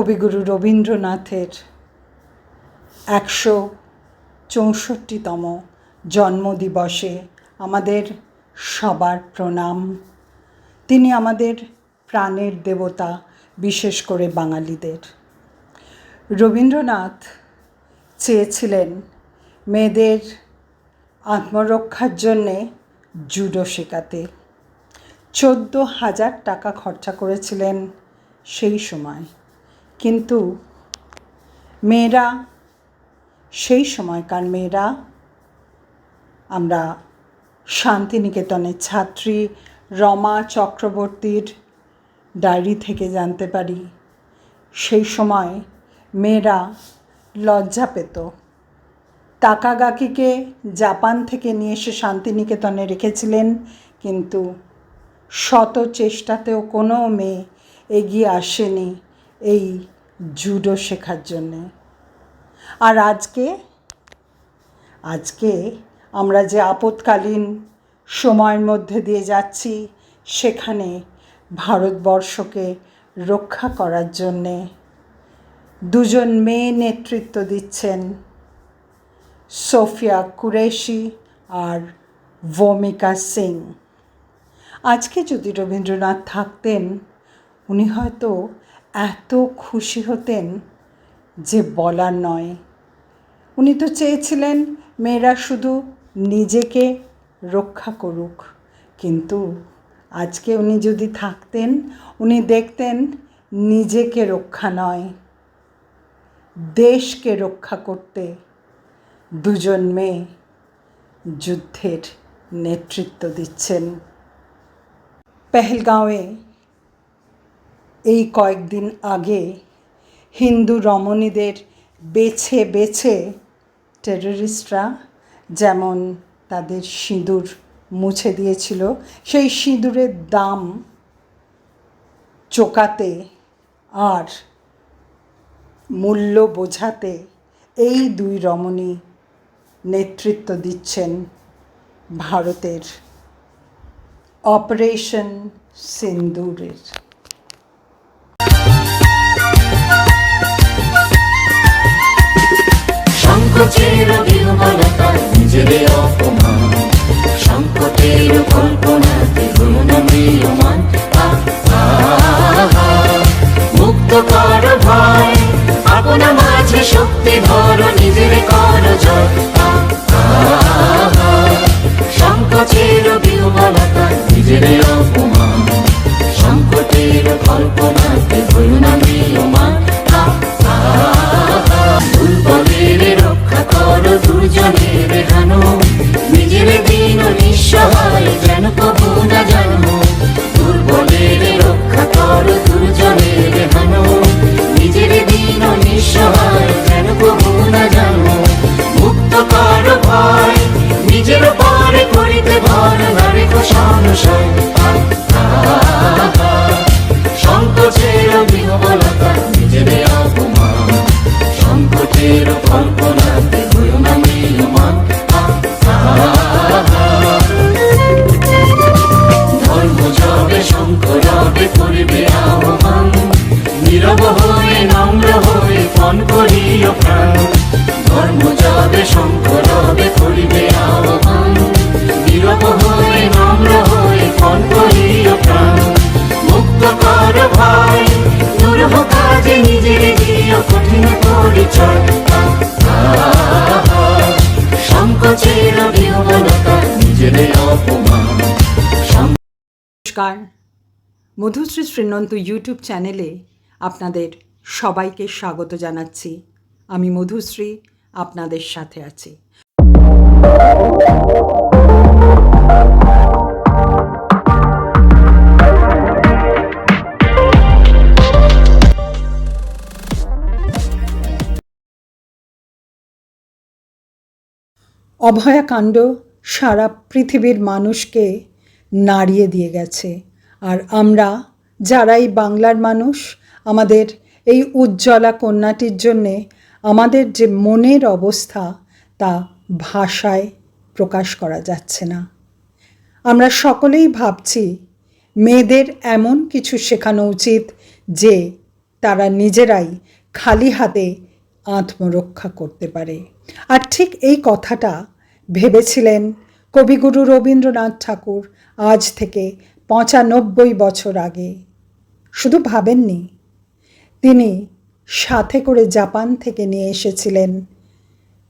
কবিগুরু রবীন্দ্রনাথের একশো চৌষট্টিতম জন্মদিবসে আমাদের সবার প্রণাম। তিনি আমাদের প্রাণের দেবতা, বিশেষ করে বাঙালিদের। রবীন্দ্রনাথ চেয়েছিলেন মেয়েদের আত্মরক্ষার জন্যে জুডো শেখাতে। চোদ্দ হাজার টাকা খরচা করেছিলেন সেই সময়। কিন্তু মেয়েরা, সেই সময়কার মেয়েরা, আমরা শান্তিনিকেতনের ছাত্রী রমা চক্রবর্তীর ডায়েরি থেকে জানতে পারি, সেই সময় মেয়েরা লজ্জা পেত। তাকাগাকিকে জাপান থেকে নিয়ে এসে শান্তিনিকেতনে রেখেছিলেন, কিন্তু শত চেষ্টাতেও কোনো মেয়ে এগিয়ে আসেনি। এই জুডো শেখার জন্যে। আর আজকে আজকে আমরা যে আপৎকালীন সময়ের মধ্যে দিয়ে যাচ্ছি, সেখানে ভারতবর্ষকে রক্ষা করার জন্যে দুজন মেয়ে নেতৃত্ব দিচ্ছেন সোফিয়া কুরেশি আর ভৌমিকা সিং। আজকে যদি রবীন্দ্রনাথ থাকতেন, উনি হয়তো এত খুশি হতেন যে বলার নয়। উনি তো চেয়েছিলেন মেয়েরা শুধু নিজেকে রক্ষা করুক। কিন্তু আজকে উনি যদি থাকতেন, উনি দেখতেন নিজেকে রক্ষা নয়, দেশকে রক্ষা করতে দুজন মেয়ে যুদ্ধের নেতৃত্ব দিচ্ছেন। পেহেলগাঁওয়ে এই কয়েকদিন আগে হিন্দু রমণীদের বেছে বেছে টেররিস্টরা যেমন তাদের সিঁদুর মুছে দিয়েছিল, সেই সিঁদুরের দাম চোকাতে আর মূল্য বোঝাতে এই দুই রমণী নেতৃত্ব দিচ্ছেন ভারতের অপারেশন সিন্দুরের। সংকোচের বিহবলতা নিজেদের অপমান। সংকটের করিও প্রাণ। ধর্ম যাবে শঙ্করবে করিবে আহ্বান। হয়ে, নম্র হয়ে ফন করিও প্রাণ। মুক্ত কর ভাই কাজে নিজের কঠিন পরিচয়। সংকোচের অপমান। নমস্কার। মধুশ্রী শ্রীনন্ত ইউটিউব চ্যানেলে আপনাদের সবাইকে স্বাগত জানাচ্ছি। আমি মধুশ্রী, আপনাদের সাথে আছি। অভয়াকাণ্ড সারা পৃথিবীর মানুষকে নাড়িয়ে দিয়ে গেছে। আর আমরা, যারাই বাংলার মানুষ, আমাদের এই উজ্জ্বলা কন্যাটির জন্যে আমাদের যে মনের অবস্থা তা ভাষায় প্রকাশ করা যাচ্ছে না। আমরা সকলেই ভাবছি মেয়েদের এমন কিছু শেখানো উচিত যে তারা নিজেরাই খালি হাতে আত্মরক্ষা করতে পারে। আর ঠিক এই কথাটা ভেবেছিলেন কবিগুরু রবীন্দ্রনাথ ঠাকুর আজ থেকে পঁচানব্বই বছর আগে। শুধু ভাবেননি তিনি সাথে করে জাপান থেকে নিয়ে এসেছিলেন।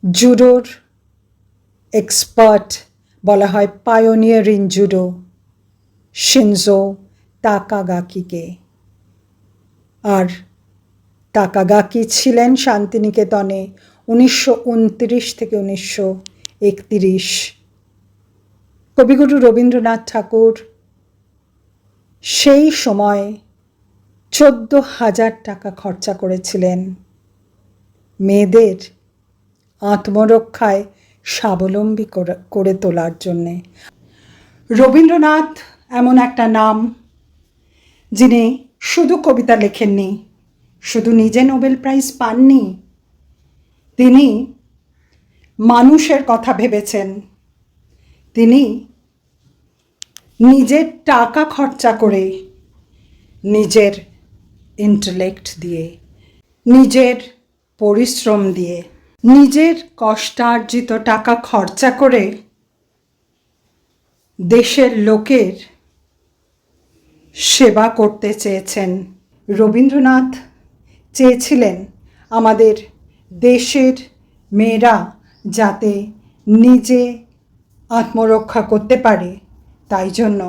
জুডোর এক্সপার্ট বলা হয় পায়োনিয়ার ইন জুডো, শিনজো তাকাগাকিকে। আর তাকাগাকি ছিলেন শান্তিনিকেতনে উনিশশো উনত্রিশ থেকে উনিশশো একতিরিশ। কবিগুরু রবীন্দ্রনাথ ঠাকুর সেই সময় চোদ্দ হাজার টাকা খরচা করেছিলেন। মেয়েদের আত্মরক্ষায় স্বাবলম্বী করে- তোলার জন্যে। রবীন্দ্রনাথ এমন একটা নাম, যিনি শুধু কবিতা লেখেননি, শুধু নিজে নোবেল প্রাইজ পাননি, তিনি মানুষের কথা ভেবেছেন। তিনি নিজের টাকা খরচা করে নিজের ইন্টেলেক্ট দিয়ে, নিজের পরিশ্রম দিয়ে, নিজের কষ্টার্জিত টাকা খরচা করে দেশের লোকের সেবা করতে চেয়েছেন। রবীন্দ্রনাথ চেয়েছিলেন আমাদের দেশের মেয়েরা যাতে নিজে আত্মরক্ষা করতে পারে। তাই জন্য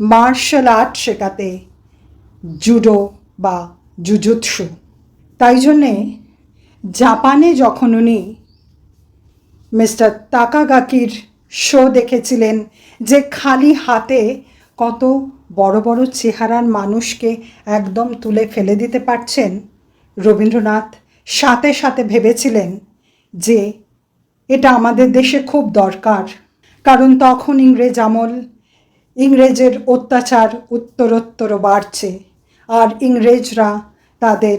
মার্শাল আর্ট শেখাতে জুডো বা জুজুৎসু। তাই জন্যে জাপানে যখন উনি মিস্টার তাকাগাকির শো দেখেছিলেন যে খালি হাতে কত বড় বড় চেহারার মানুষকে একদম তুলে ফেলে দিতে পারছেন, রবীন্দ্রনাথ সাথে সাথে ভেবেছিলেন যে এটা আমাদের দেশে খুব দরকার। কারণ তখন ইংরেজ আমল, ইংরেজের অত্যাচার উত্তরোত্তর বাড়ছে। আর ইংরেজরা তাদের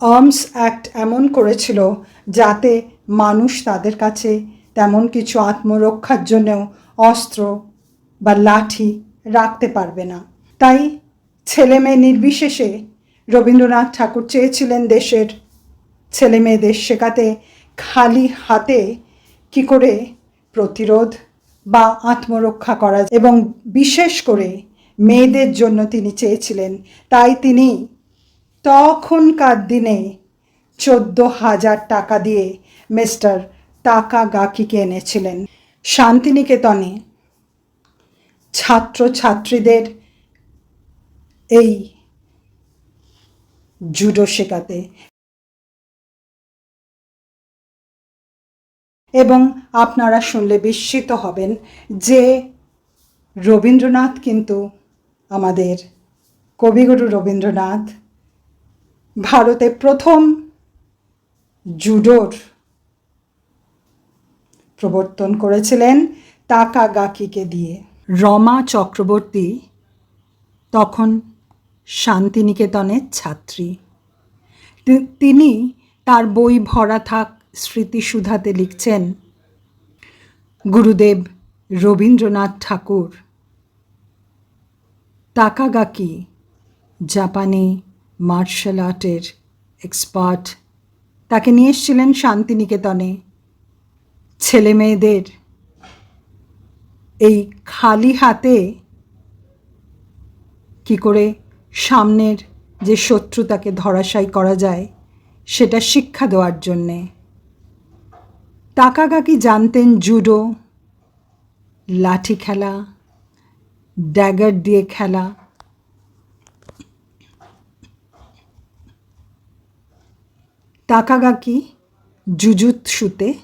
আর্মস অ্যাক্ট এমন করেছিল যাতে মানুষ তাদের কাছে তেমন কিছু আত্মরক্ষার জন্যও অস্ত্র বা লাঠি রাখতে পারবে না। তাই ছেলে মেয়ে নির্বিশেষে রবীন্দ্রনাথ ঠাকুর চেয়েছিলেন দেশের ছেলে মেয়েদের শেখাতে খালি হাতে কি করে প্রতিরোধ বা আত্মরক্ষা করা এবং বিশেষ করে মেয়েদের জন্য তিনি চেয়েছিলেন। তাই তিনি তখনকার দিনে চোদ্দ হাজার টাকা দিয়ে মিস্টার টাকা গাকিকে এনেছিলেন। শান্তিনিকেতনে ছাত্র ছাত্রীদের এই জুডো শেখাতে এবং আপনারা শুনলে বিস্মিত হবেন যে রবীন্দ্রনাথ কিন্তু আমাদের কবিগুরু রবীন্দ্রনাথ ভারতে প্রথম জুডোর প্রবর্তন করেছিলেন তাকা গাকিকে দিয়ে। রমা চক্রবর্তী তখন শান্তিনিকেতনের ছাত্রী। তিনি তার বই ভরা থাক স্মৃতিসুধাতে লিখছেন, গুরুদেব রবীন্দ্রনাথ ঠাকুর তাকাগাকি, জাপানি মার্শাল আর্টের এক্সপার্ট। তাকে নিয়ে এসেছিলেন শান্তিনিকেতনে। ছেলে মেয়েদের এই খালি হাতে কি করে সামনের যে শত্রুতাকে ধরাশায়ী করা যায়, সেটা শিক্ষা দেওয়ার জন্যে। তাকাগাকি জানতেন জুডো, লাঠি খেলা ড্যাগার দিয়ে খেলা। তাকাগাকি জুজুৎসুতে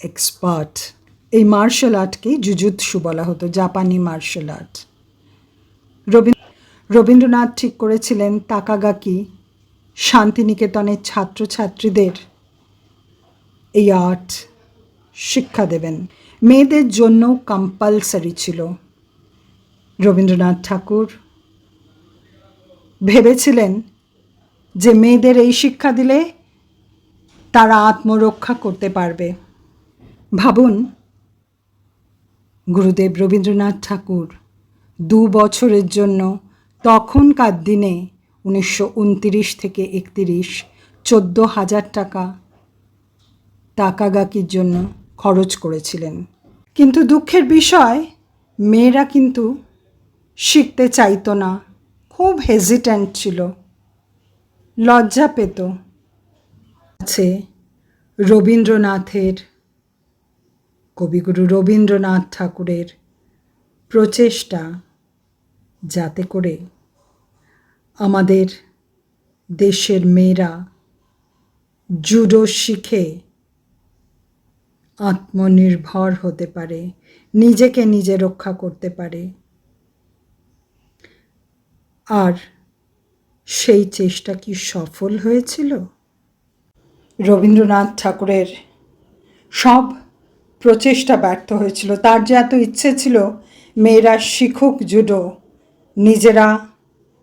এক্সপার্ট। এই মার্শাল আর্টকে জুজুৎসু বলা হতো, জাপানি মার্শাল আর্ট। রবীন্দ্র রবীন্দ্রনাথ ঠিক করেছিলেন তাকাগাকি শান্তিনিকেতনের ছাত্রছাত্রীদের এই আর্ট শিক্ষা দেবেন। মেয়েদের জন্য কম্পালসারি ছিল। রবীন্দ্রনাথ ঠাকুর ভেবেছিলেন যে মেয়েদের এই শিক্ষা দিলে তারা আত্মরক্ষা করতে পারবে। ভাবুন, গুরুদেব রবীন্দ্রনাথ ঠাকুর দু বছরের জন্য তখনকার দিনে উনিশশো উনতিরিশ থেকে একতিরিশ চোদ্দ হাজার টাকা টাকাগাকির জন্য খরচ করেছিলেন। কিন্তু দুঃখের বিষয়, মেয়েরা কিন্তু শিখতে চাইতো না। খুব হেজিট্যান্ট ছিল। লজ্জা পেত। আছে রবীন্দ্রনাথের, কবিগুরু রবীন্দ্রনাথ ঠাকুরের প্রচেষ্টা যাতে করে আমাদের দেশের মেয়েরা জুডো শিখে আত্মনির্ভর হতে পারে, নিজেকে নিজে রক্ষা করতে পারে। আর সেই চেষ্টা কি সফল হয়েছিল? রবীন্দ্রনাথ ঠাকুরের সব প্রচেষ্টা ব্যর্থ হয়েছিল। তার যে এত ইচ্ছে ছিল, মেয়েরা শিখুক জুডো, নিজেরা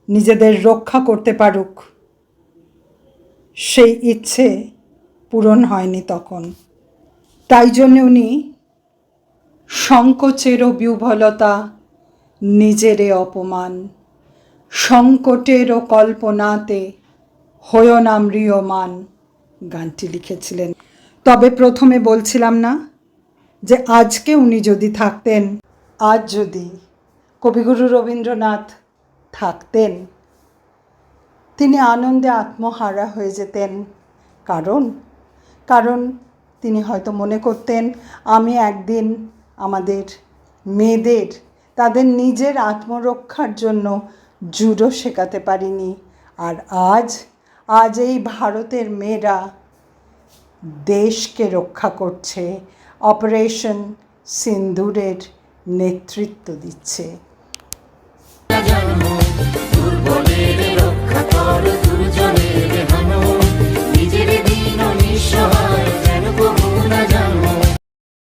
নিজেদের রক্ষা করতে পারুক, সেই ইচ্ছে পূরণ হয়নি তখন। তাই জন্য উনি সংকোচেরও বিহ্বলতা নিজেরে অপমান সংকটেরও কল্পনাতে হয় না ম্রিয়মান, গানটি লিখেছিলেন। তবে প্রথমে বলছিলাম না যে আজকে উনি যদি থাকতেন, আজ যদি কবিগুরু রবীন্দ্রনাথ থাকতেন, তিনি আনন্দে আত্মহারা হয়ে যেতেন। কারণ কারণ তিনি হয়তো মনে করতেন, আমি একদিন আমাদের মেয়েদের, তাদের নিজের আত্মরক্ষার জন্য জুডো শেখাতে পারিনি। আর আজ আজ এই ভারতের মেয়েরা দেশকে রক্ষা করছে, অপারেশন সিন্দুরের নেতৃত্ব দিচ্ছে।